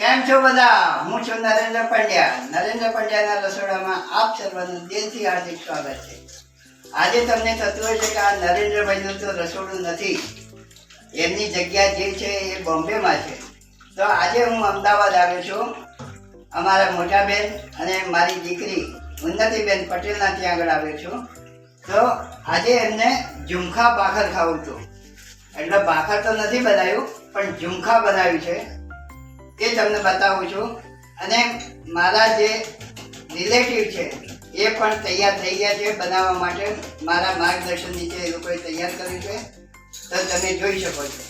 કેમ છો બધા? હું છું નરેન્દ્ર પંડ્યા. નરેન્દ્ર પંડ્યાના રસોડામાં આપ સર્વનું દિલથી હાર્દિક સ્વાગત છે. આજે તમને થતું છે કે આ નરેન્દ્રભાઈનું તો રસોડું નથી. એમની જગ્યા જે છે એ બોમ્બેમાં છે. તો આજે હું અમદાવાદ આવ્યો છું. અમારા મોટા બેન અને મારી દીકરી ઉન્નતિબેન પટેલના ત્યાં આગળ આવ્યો છું. તો આજે એમને ઝુમખા ભાખર ખાવું હતું. એટલે ભાખર તો નથી બનાવ્યું, પણ ઝુમખા બનાવ્યું છે. એ તમને બતાવું છું. અને મારા જે રિલેટિવ છે, એ પણ તૈયાર થઈ ગયા છે બનાવવા માટે. મારા માર્ગદર્શન નીચે એ લોકોએ તૈયાર કર્યું છે, તો તમે જોઈ શકો છો.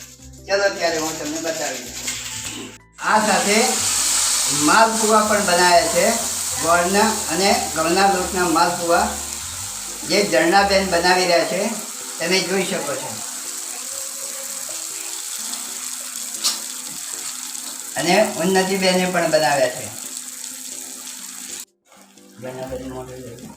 ચલો ત્યારે હું તમને બતાવી દઉં આ સાથે માલપુવા પણ બનાવ્યા છે. ગોળના અને ગળના લોટના માલપુવા જે જરણાબેન બનાવી રહ્યા છે, તમે જોઈ શકો છો. અને ઉન્નતિબેને પણ બનાવ્યા છે જરણાબેન મોઢું જોયું.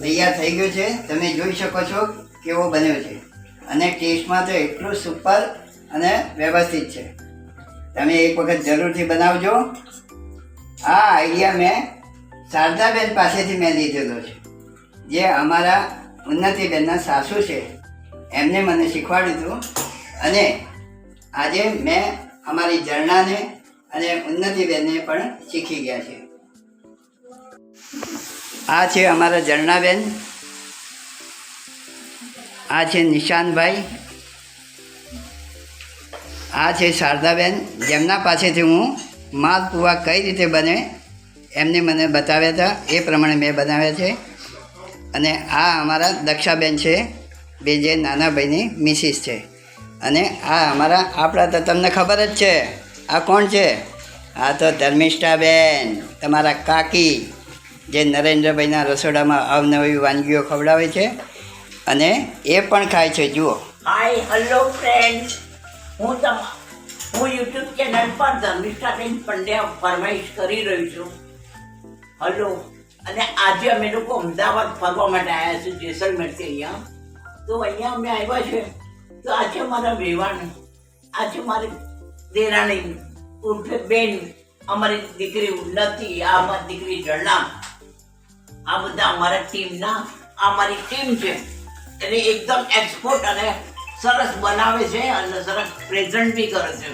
તૈયાર થઈ ગયું છે. તમે જોઈ શકો છો કેવો બન્યો છે. અને ટેસ્ટમાં તો એટલું સુપર અને વ્યવસ્થિત છે. તમે એક વખત જરૂરથી બનાવજો. આ આઈડિયા મેં શારદાબેન પાસેથી મેં લીધેલો છે. જે અમારા ઉન્નતિબેનના સાસુ છે. એમને મને શીખવાડ્યું હતું. અને આજે મેં અમારી ઝરણાને અને ઉન્નતિબેનને પણ શીખી ગયા છે. આ છે અમારા ઝરણાબેન. આ છે નિશાનભાઈ. આ છે શારદાબેન. જેમના પાસેથી હું માલપુવા કઈ રીતે બને એમને મને બતાવ્યા હતા. એ પ્રમાણે મેં બનાવ્યા છે. અને આ અમારા દક્ષાબેન છે. બે જે નાના ભાઈની મિસિસ છે. અને આ અમારા આપણા તો તમને ખબર જ છે. આ કોણ છે? આ તો ધર્મિષ્ઠાબેન, તમારા કાકી. જે નરેન્દ્રભાઈના રસોડામાં અવનવી વાનગીઓ ખવડાવે છે અને એ પણ ખાય છે, જુઓ. હાય હેલો ફ્રેન્ડ હું તમ, હું યુટ્યુબ ચેનલ પર ધર્મિષ્ઠાબેન પંડ્યા ફરમાઈશ કરી રહી છું. હલો અને આજે અમે લોકો અમદાવાદ ફરવા માટે આવ્યા છીએ, જેસલમેરથી અહીંયા. તો અહીંયા અમે આવ્યા છે તો આ છે મારા વેવાણ આ છે મારી દેરાણી ઉર્ફે બેન, અમારી દીકરી ઉન્નતિ, આ અમારી દીકરી જરણા આ બધા અમારા ટીમના, આ અમારી ટીમ છે. એને એકદમ એક્સપોર્ટ અને સરસ બનાવે છે અને સરસ પ્રેઝન્ટ બી કરે છે.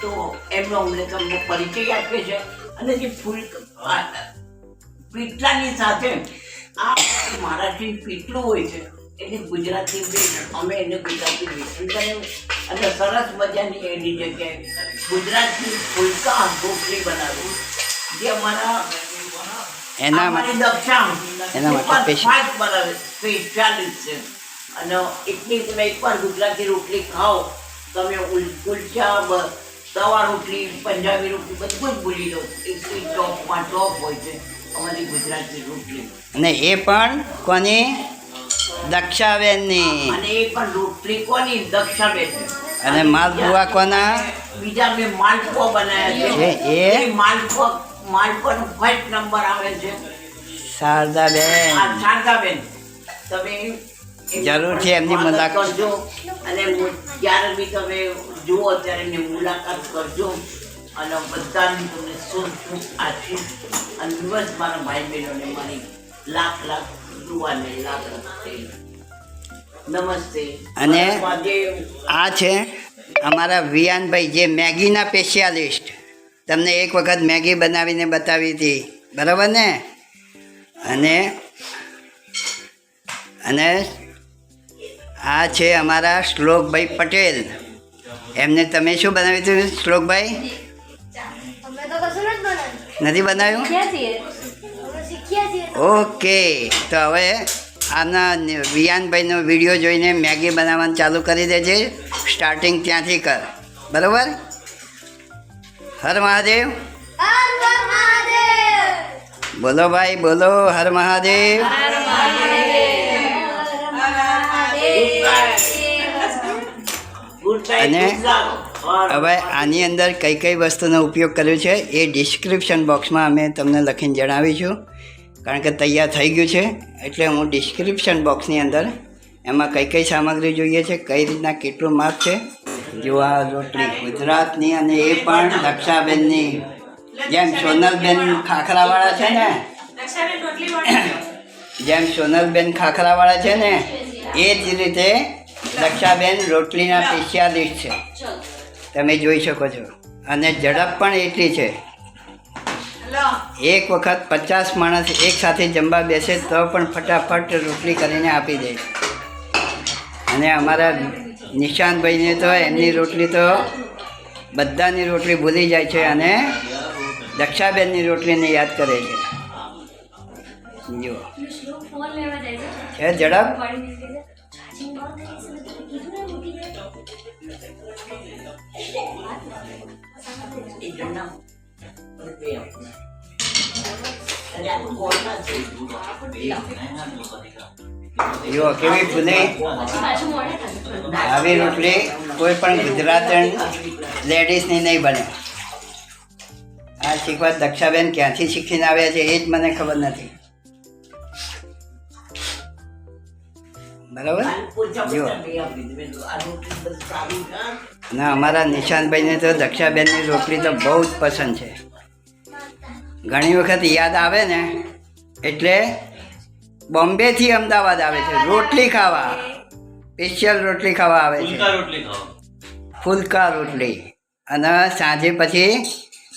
તો એમનો અમને તમને પરિચય આપીએ છે અને જે ફૂલ પીટલાની સાથે આ મહારાષ્ટ્રી પીટલું હોય છે, એને ગુજરાતી બેન અમે એને ગુજરાતી મિશ્રણ કર્યું અને સરસ મજાની એની જગ્યાએ ગુજરાતી ફૂલકા ઢોકળી બનાવ્યું જે અમારા એના માટે એના માટે સ્પેશિયાલિસ્ટ છે અને એટલી તમે એકવાર ગુજરાતી રોટલી ખાઓ તમે કુલચા તવા રોટલી પંજાબી રોટલી બધું જ ભૂલી લો એટલી ટોપમાં ટોપ હોય છે અમારી ગુજરાતી રોટલી. અને એ પણ કોની? દક્ષાબેનની. અને એ પણ રોટલી કોની? દક્ષાબેન. અને માલપુઆ કોના? બીજા મેં માલપુઆ બનાવ્યા છે. એ? માલપુઆ માલપુઆનો ફર્સ્ટ નંબર આવે છે. શારદાબેન. શારદાબેન. તમે જરૂર જરૂરથી એમની મદદ કરજો. અને જ્યારે બી તમે જુઓ ત્યારે એમની મુલાકાત કરજો. અને બધાની તમને શુભ શુભ આશીષ અને દિવસ મારા ભાઈ બહેનોને મારી લાખ લાખ દુવાને લાખ લાખ છે. નમસ્તે. અને આ છે અમારા વિયાનભાઈ જે મેગીના સ્પેશિયાલિસ્ટ તમને એક વખત મેગી બનાવીને બતાવી હતી. બરાબર ને? અને અને આ છે અમારા શ્લોકભાઈ પટેલ. એમને તમે શું બનાવ્યું હતું શ્લોકભાઈ? નથી બનાવ્યું? ઓકે, તો હવે આના વિયાનભાઈનો વીડિયો જોઈને મેગી બનાવવાનું ચાલુ કરી દેજે. સ્ટાર્ટિંગ ત્યાંથી કર. બરાબર? હર મહાદેવ. હર હર મહાદેવ. બોલો ભાઈ બોલો હર મહાદેવ. અને હવે આની અંદર કઈ કઈ વસ્તુનો ઉપયોગ કર્યો છે એ ડિસ્ક્રિપ્શન બોક્સમાં અમે તમને લખીને જણાવીશું કારણ કે તૈયાર થઈ ગયું છે એટલે હું ડિસ્ક્રિપ્શન બોક્સની અંદર એમાં કઈ કઈ સામગ્રી જોઈએ છે કઈ રીતના કેટલું માપ છે જો આ રોટલી ગુજરાતની અને એ પણ દક્ષાબેનની જેમ સોનલબેન ખાખરાવાળા છે ને. જેમ સોનલબેન ખાખરાવાળા છે ને, એ જ રીતે દક્ષાબેન રોટલીના સ્પેશિયાલિસ્ટ છે. તમે જોઈ શકો છો. અને ઝડપ પણ એટલી છે. એક વખત પચાસ માણસ એક સાથે જમવા બેસે તો પણ ફટાફટ રોટલી કરીને આપી દે. અને અમારા નિશાંતભાઈને તો એમની રોટલી તો બધાની રોટલી ભૂલી જાય છે અને દક્ષાબેનની રોટલીને યાદ કરે છે. જાય છે ઝડપ. ચાર્જિંગ જુઓ કેવી થશે આવી રોટલી કોઈ પણ ગુજરાત લેડીઝની નહીં બને. આ શીખવા દક્ષાબેન ક્યાંથી શીખીને આવ્યા છે એ જ મને ખબર નથી. બરાબર? જો. ના, અમારા નિશાંતભાઈને તો દક્ષાબેનની રોટલી તો બહુ જ પસંદ છે. ઘણી વખત યાદ આવે ને, એટલે બોમ્બેથી અમદાવાદ આવે છે. રોટલી ખાવા. સ્પેશિયલ રોટલી ખાવા આવે છે. ફુલકા રોટલી ખાઓ ફુલકા રોટલી. અને સાંજે પછી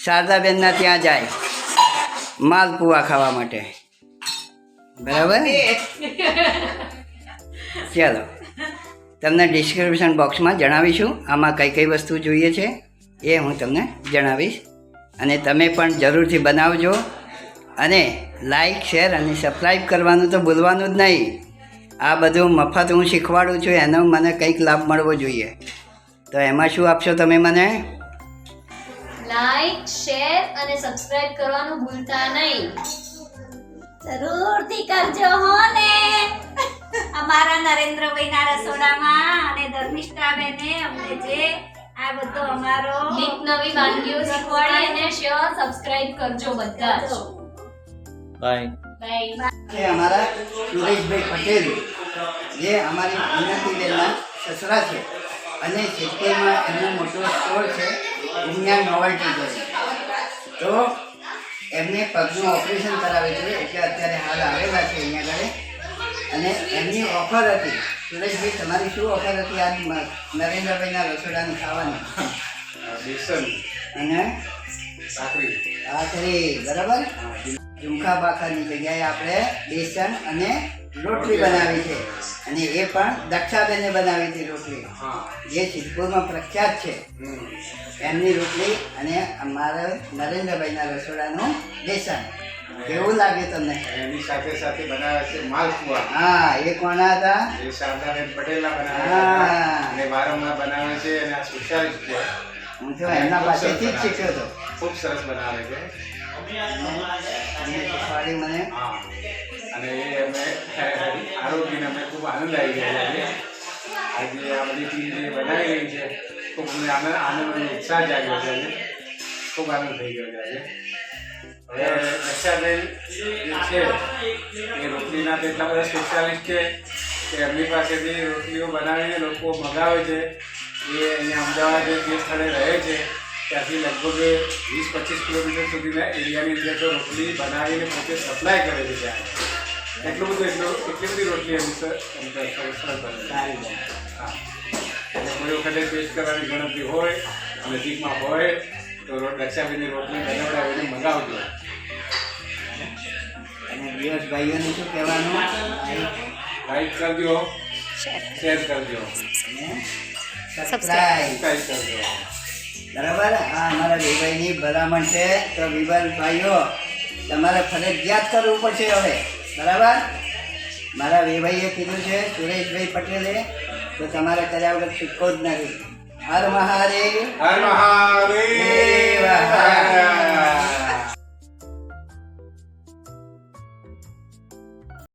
શારદાબેનના ત્યાં જાય. માલપુવા ખાવા માટે. બરાબર? ચાલો. તમને ડિસ્ક્રિપ્શન બોક્સમાં જણાવીશું. આમાં કઈ કઈ વસ્તુ જોઈએ છે એ હું તમને જણાવીશ. અને તમે પણ જરૂરથી બનાવજો. અને લાઇક શેર અને સબસ્ક્રાઈબ કરવાનું તો ભૂલવાનું જ નહીં. આ બધું મફત હું શીખવાડું છું એનો મને કંઈક લાભ મળવો જોઈએ. તો એમાં શું આપશો તમે મને? લાઇક શેર અને સબસ્ક્રાઇબ કરવાનું ભૂલતા નહીં. જરૂરથી કરજો હો ને. અમારા નરેન્દ્રભાઈના રસોડામાં અને ધર્મિષ્ઠાબેને અમને જે આ બધો અમારો નવી વાનગીઓ શીખવાડી અને શ્યોર સબસ્ક્રાઇબ કરજો બધા બાય બાય છે અમારા સુરેશભાઈ પટેલ. જે અમારી ઉન્નતિબેનના સસરા છે. અને સિત્તેરમાં એમનો મોટો સ્ટોર છે ઉમિયા નોવલ્ટી કરી તો એમને પગનું ઓપરેશન કરાવે છે એટલે અત્યારે હાલ આવેલા છે અહીંયા આગળ અને એમની ઓફર હતી. સુરેશભાઈ તમારી શું ઓફર હતી આજ નરેન્દ્રભાઈના રસોડાની ખાવાની? બેસન. અને? સાકરી આખરી બરાબર? ઝુમખા બાખાની જગ્યાએ આપણે બેસન અને રોટલી બનાવી છે. અને એ પણ દક્ષાબેને બનાવી હતી રોટલી. જે સિદ્ધપુરમાં પ્રખ્યાત છે. એમની રોટલી અને અમારા નરેન્દ્રભાઈના રસોડાનું બેસન. કેવું લાગે તમને? એની સાથે સાથે બનાવે છે માલપુઆ. હા એ કોના હતા? એ શારદાબેન પટેલના અને વારંવાર બનાવે છે અને આ સુશાલ છે. હું તો એમના પાસેથી જ શીખ્યો હતો. ખૂબ સરસ બનાવે છે. એમને મને અને એ અમે આરોગ્યને અમે ખૂબ આનંદ આવી ગયા છે આજે આ બધી ચીજ બનાવી રહી છે, ખૂબ અમને આનંદ આનંદ ઉત્સાહ જાગ્યો છે આજે. ખૂબ આનંદ થઈ ગયો છે આજે. હવે રક્ષાબેન જે છે, એ રોટલીના તો બધા સ્પેશિયાલિસ્ટ છે કે એમની પાસેથી રોટલીઓ બનાવીને લોકો મગાવે છે. એ અહીંયા અમદાવાદ જે સ્થળે રહે છે ત્યાંથી લગભગ વીસ પચીસ કિલોમીટર સુધીના એરિયાની અંદર તો રોટલી બનાવીને પોતે સપ્લાય કરે છે. ત્યાં એટલું બધું એટલું એટલી બધી રોટલી એમ હા. એટલે કોઈ વખતે ટેસ્ટ કરવાની ગણતરી હોય નજીકમાં હોય તો રક્ષાબેનની રોટલી બનાવડાવીને મંગાવજો. અને દિવસ ભાઈઓને શું કહેવાનું? લાઈક કરજો. શેર કરજો. સબસ્ક્રાઈબ કરજો. બરાબર? આ અમારા વિભાઈની ભલામણ છે. તો વિભાઈ ભાઈઓ તમારે ફરજિયાત કરવું પડશે હવે. બરાબર? મારા વિભાઈએ કીધું છે સુરેશભાઈ પટેલે તો તમારે કર્યા વગર છૂટકો જ નથી. હર મહારે હર મહાદેવ. દેવ હર.